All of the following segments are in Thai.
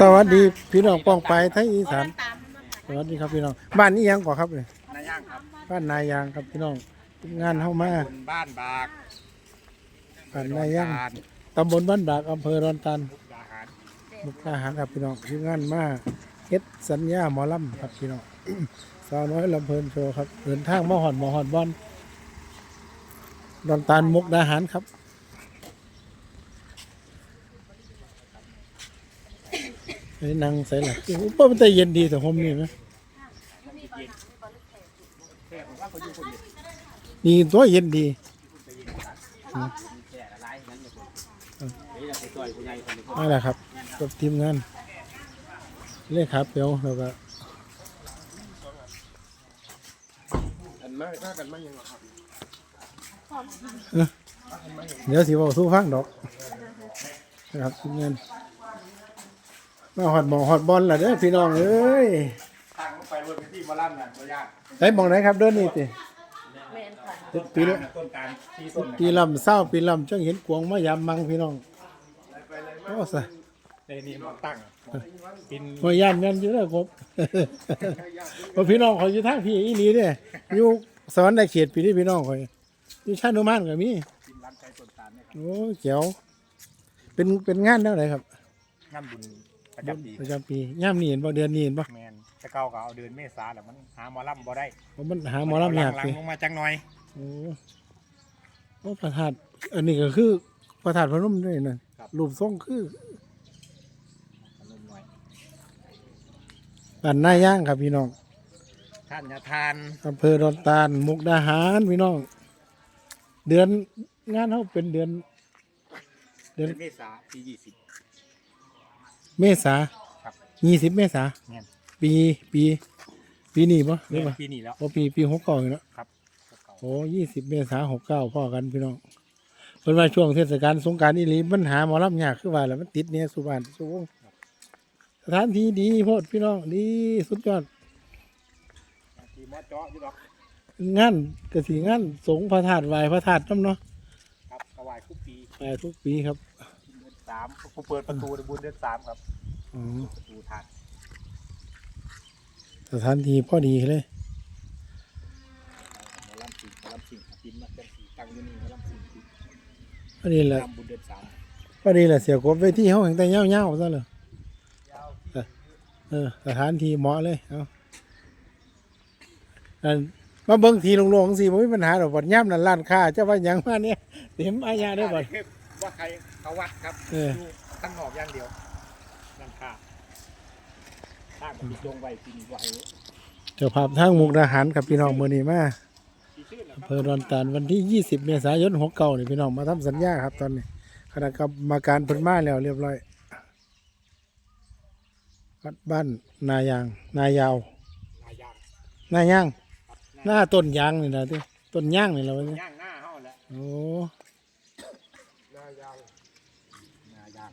สวัสดีพี่น้องป้องไปไทยอีสานสวัสดีครับพี่น้อง บ้านนี้ยังก่อครับเลยนายย่างครับบ้านนายางครับพี่น้องงานเข้ามาคนบ้านบากบ้านนายางการตำบลบ้านบากอำเภอรอนตันมุกดาหารมุกดาหารครับพี่น้องที่งานมาเฮ็ดสัญญาหมอลำครับพี่น้องสาวน้อยลำเพลินโชว์ครับเดินทางมาหอดหมอหอดบอลรอนตันมุกดาหารครับ ไอ้นางใส่หลักโอ้โหมันแต่เย็นดีแต่ผมนี่นะนี่ตัวเย็นดีนั่นแหละครับกับทีมงานเลขาเปียวแล้วก็อันมากถ้ากันไม่ยังหรอครับเดี๋ยวสิบอกสู้ฟังดอกนะครับทีมงาน มาหอดหมอหอดบอลล่ะเด้อพี่น้องเอ้ยทางไปบนที่มาลั่นน่ะตัวยากไอ้มองไหนครับเดินนี่ติปีละต้นการที่ต้นปีลำเศร้าปีลำจังเห็นกวงมายามมังพี่น้องโอ้สะในนี้มันตั้งกินมายามยันอยู่แล้วครับพราะพี่น้องเขาอยู่ทางพี่อีนี้เด้อยู่สวรรค์ในเขตพี่นี่พี่น้องเขาอยู่ชาตินุมานก็มีกินร้านไก่ต้นตาลเนี่ยครับโอ้เจ๋วเป็นเป็นงานแนวไหนครับ งานบุญ ประจำปีประจำปีย่ามนี่เห็นบ่เดือนนี้เห็นบ่แมนจะเก้าก็เอาเดือนเมษาแหละมันหาหมอลำบ่ได้เพราะมันหาหมอลำยากหลัสิงๆลงมาจังหน่อยโอ้โอ้ประธานอันนี้ก็คือประธานพนมด้วยนะรูปทรงคือขนมหน่อยบ้านนายย่างครับพี่น้องท่านยาทานอำเภอดอนตาลมุกดาหารพี่น้อง เดือนงานเขาเป็นเดือน เดืเดืออนนเมษาปียี่สิบ เมษาครับยี่สิบเมษาแม่น ปีปี ปีนี้ปะหรือเดือนเปล่าปีนี้แล้วโอ้ปีปีหกเก้าเนาะครับโอ้ยี่สิบเมษาหกเก้าพ่อกันพี่น้องเพิ่นว่าช่วงเทศกาลสงกรารอีหลีปัญหาหมอลำยากคือว่าแหละมันติดเนี่ยสุบานสุวงศ์สถานที่ดีโพดพี่น้องดีสุดยอด ทีมอเจาะอยู่หรอกงานกสีงานสงฆ์พระธาตุไหวพระธาตุน้ำเนาะครับกวายทุกปีไหวทุกปีครับเดือนสามผู้เปิดประตูในบุญเดือนสามครับอ๋อประตูทานสถานที่พอดีเลยหมาลำสิงหมาลำสิงกินมาเป็นสีตั้งอยู่นี่หมาลำสิงพอดีแหละทำบุญเดือนสามพอดีแหละเสียกบไว้ที่ห้องแต่เงาๆซะเลยยาวเออสถานที่เหมาะเลยเอาอันมาเบิ่งทีโลงๆสิบ่มีปัญหาดอกบัดย่ำนั่นร้านค้าเจ้าว่าหยังมาเนี่ยเต็มอาญาได้อบัด ว่าใครเขาวัดครับเออยู่ตั้งหอกอย่างเดียวนั่นค่ะตั้งกับปิดดวงไว้ปีนี้ไว้เจ้าภาพทางมุกดาหารกับพี่น้องมื้อนี้มาปีชื่อนะคอำรับเภอดอนตาลวันที่ 20 เมษายน69นี่พี่น้องมาทำสัญญาครับตอนนี้คณะกรรมการเพิ่นมาแล้วเรียบร้อยวัดบ้านนายาง นายาวนายย่างนายาง ครับหน้าต้นยางนี่นะที่ต้นยางนี่แหละวะเนี่ยย่างหน้าเฮาแหละโอ้ นายย่างนายย่าง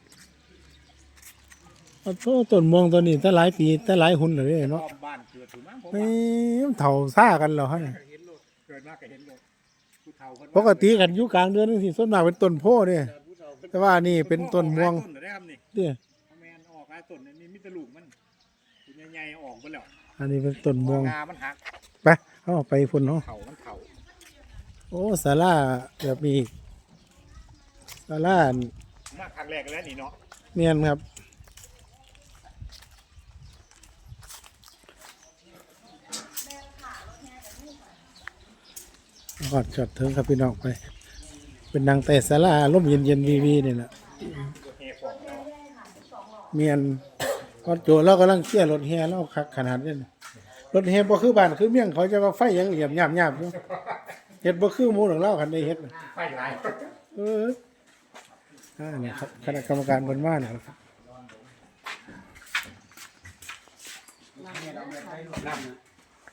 โอ้โหต้นม่วงต้นนี้แต่หลายปีแต่หลายหุ่นเลยเนาะรอบบ้านเกิดถูกมั้งผมไม่ว่ามันเฒ่าซ่ากันเหรอฮะเนี่ยเห็นโลดเกิดมาก็เห็นโลดผู้เฒ่าเพิ่นปกติกันอยู่กลางเดือนนึงสิส่วนมากเป็นต้นโพธิ์เนี่ยผู้เฒ่าเพิ่นแต่ว่านี่เป็นต้นม่วงต้นได้ครับนี่เนี่ยแมนออกหลายต้นนี่มีแต่ลูกมันต้นใหญ่ๆออกไปแล้วอันนี้เป็นต้นม่วงงามันหักไปเอาไปพุ่นเนาะเข่ามันเข่า โอ้ศาลาแบบมี อีกศาลามาครั้งแรกแล้วนี่เนาะเนียนครับ กอดจอดถึงครับพี่น้องไป เป็นนางแต่ศาลาร่มเย็นเย็นๆวีวีนี่แหละเฮฟองเนาะเมียนกอดโจเรากำลังเคลียร์รถแห่เราคักขนาดนี้นะรถแห่บ่คือบ้านคือเมี่ยงเขาจะว่าไฟยังเหลี่ยมหยาบๆอยู่เฮ็ดบ่คือหมู่ของเราคันได้เฮ็ดน่ะไฟไหลายเออ อ่าเนี่ยครับคณะกรรมการบนว่านะครับ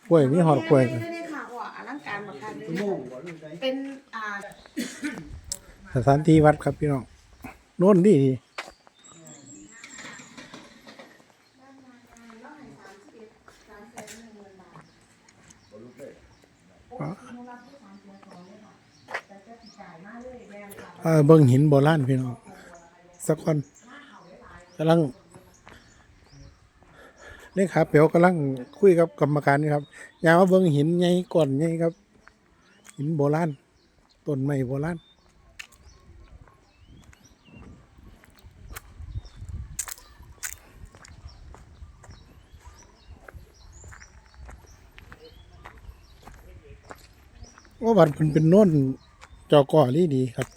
กล้วยมีหอดกล้วยไม่ได้ค่ะว่าอลังการากค่ะเป็นอ่าสถานที่วัดครับพี่น้องโน่นดีดี เออเบิ่งหินโบราณพี่น้องสักคนกำลังเลขาเปียวกำลังคุยกับกรรมการนี่ครับยางว่าเบิ่งหินใหญ่ก่อนใหญ่ครับ หินโบราณต้นไม้โบราณว่าบัดมันเป็นโน่น จอก่อรีดีครับ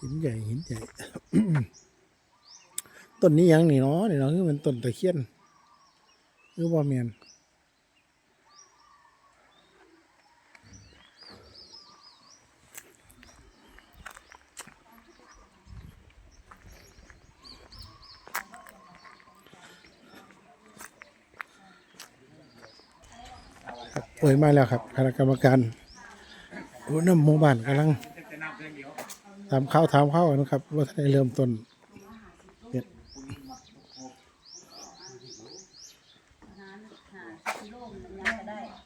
หินใหญ่หินใหญ่ ต้นนี้ยังนี่เนาะนี่เนาะคือมันต้นตะเคียนหรือว่าเมียนเปิดมาแล้วครับ คณะกรรมการ ผู้นำหมู่บ้านกำลังจะนำเพียงเดียวถามข้าวถามข้าวนะครับ ว่าได้เริ่มต้นเฮ็ด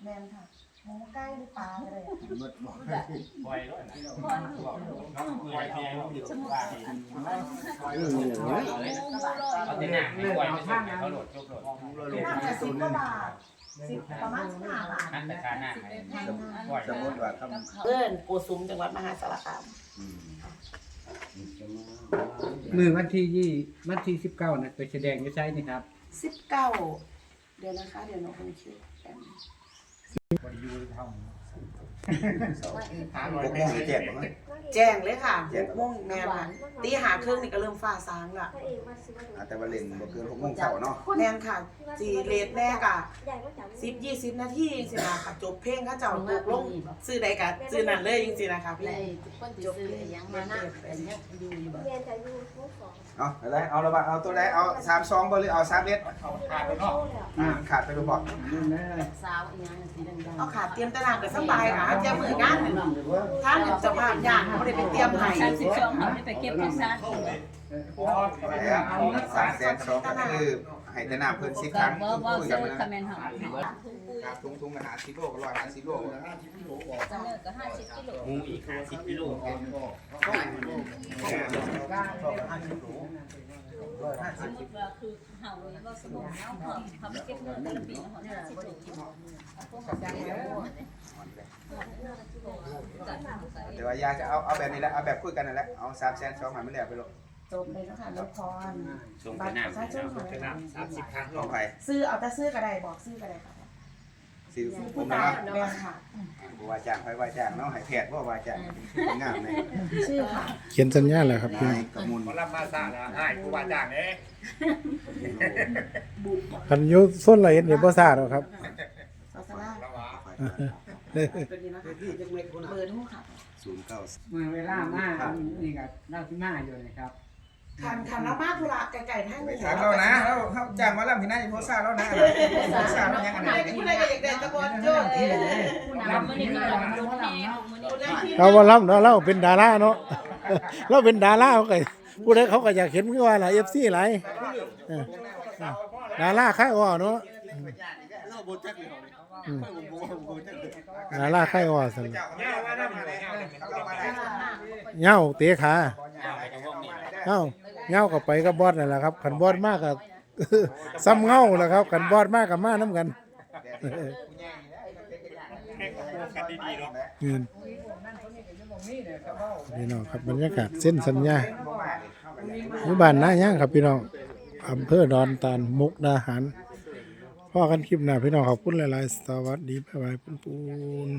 แมนค่ะหมูใกล้หรือปลาอะไรปล่อยด้วยปล่อยเพียงว่าเขาจะหนักไม่ปล่อยไม่ใช่เขาโหลดจบโหลดน่าสิบกว่าบาท สิบประมาณสิบห้าบาท นั่นแต่การหน้าปล่อยสมมติว่าคเพื่อนโกสุมจังหวัดมหาสารคามมือวันที่ยี่วันที่สิบเก้านะไปแสดงไม่ใช่นี่ครับสิบเก้าเดี๋ยวนะคะ เดี๋ยวน้องคงคิดกันำพ วกนี้แจกมั้งแจ้งเลยค่ะหกโมงแม่ค่ะตีหาเครื่องนี่ก็เริ่มฟ้าสางละแต่ว่าเล่นบ่เกินหกโมงเช้าเนาะแน่นค่ะจีเลดแน่กะสิบยี่สิบนาทีสินะค่ะจบเพลงเข้าเจ้าตกลงซื้อใดกะซื้อนั่นเลยจริงๆนะคะพี่จบเลยยังมาหน้าแต่ยังอยู่อยู่แบบเอาอะไรเอาละบ่เอาตัวไหนเอาสามซองบ่หรือเอาสามเม็ดเขาขาดไปนอกอ่าขาดไปบ่บอกนั่นแหละสาวอีหยังสีแดงเอาขาเตรียมตารางกับสบายค่ะเจ้ามืองานหนึ่งถ้าหนึ่งจะพาพยานไม่ได้ไปเตรียมให้สามสิบสองเขาได้ไปเก็บแค่ซาพอแล้วสามแสนสองก็คือ ให้แต่น้ำเพิ่นสิบคก็รั้งว่าว่าคุยเซกัอนมาร์นะคอมเมนต์เขาครับทุงทุงอาหารสิโลก็ร้อยห้าสิโลเสนอก็ห้าสิบกิโลงูอีกห้าสิบกิโลสมมติว่าคือเห่าเลยว่าสมมติเขาเขาไปเก็บเงินแต่ละปีเขาห้าสิบโลพวกเขาจะเอาแต่ว่าอยากจะเอาเอาแบบนี้แหละเอาแบบคุยกันนั่นแหละเอาสามแสนสองให้มันแล้วไปโลก จบเลยนะคะนพรส่งไปน้ำส่งไปน้ำสามสิบครั้งของไผซื้อเอาแต่ซื้อก็ได้บอกซื้อก็ได้ค่ะสิผผู้มตาเนาะยแม่ค่ะบ่ว่าจ้างไผว่าจ้างเนาะให้แพทย์บ่ว่าจ้างงามเลยชื่อค่ะเขียนสัญญาแล้วครับพี่นายกมูลหมอลำมาซ่าแล้วให้กูว่าจ้างเอ๊ะพันอยุส้นละเอียดเดี๋ยวบ่ทราบหรอกครับซอสลาแล้ววะเป็นนี้นะคะเบอร์โทรค่ะ ศูนย์เก้ามือเวลามานี่กับเราที่มาอยู่นะครับ คันคันละมาธุระไก่ๆทั้งไปนี้ถามเรานะเราเขาจ้างมาแล้วพี่นายโพสต์แล้วนะโพสต์แล้วยังไงผู้ใดก็อยากได้ตะโกนโจ้ผู้นำมันนี่ก็รถแห่มันนี่เราว่ารับเนาะเราเป็นดาราเนาะเราเป็นดาราเขาก็ผู้ใดเขาก็อยากเห็นคือว่าล่ะ FC หลายเออดาราค่ายอ้อเนาะอืมดาราค่ายอ้อซั่นเนี่ยว่าน้ำอยู่เนี่ยเรามาได้เหย้าเตะขาไปกับพวกนี้ เอ้าเหย้าก็ไปกับบอสนั่นแหละครับคันบอสมากก็ซ้ำเงาแหละครับคันบอสมากก็มานํกันให้กับพวกกันดีๆเนาะเงินพี่น้องครับบรรยากาศเส้นสัญญาหมู่บ้านนาย่างครับพี่น้องอำเภอดอนตาลมุกดาหารพ่อกันคลิปหน้าพี่น้องขอบคุณหลายๆ สวัสดีบ๊ายบายปุ้นปูน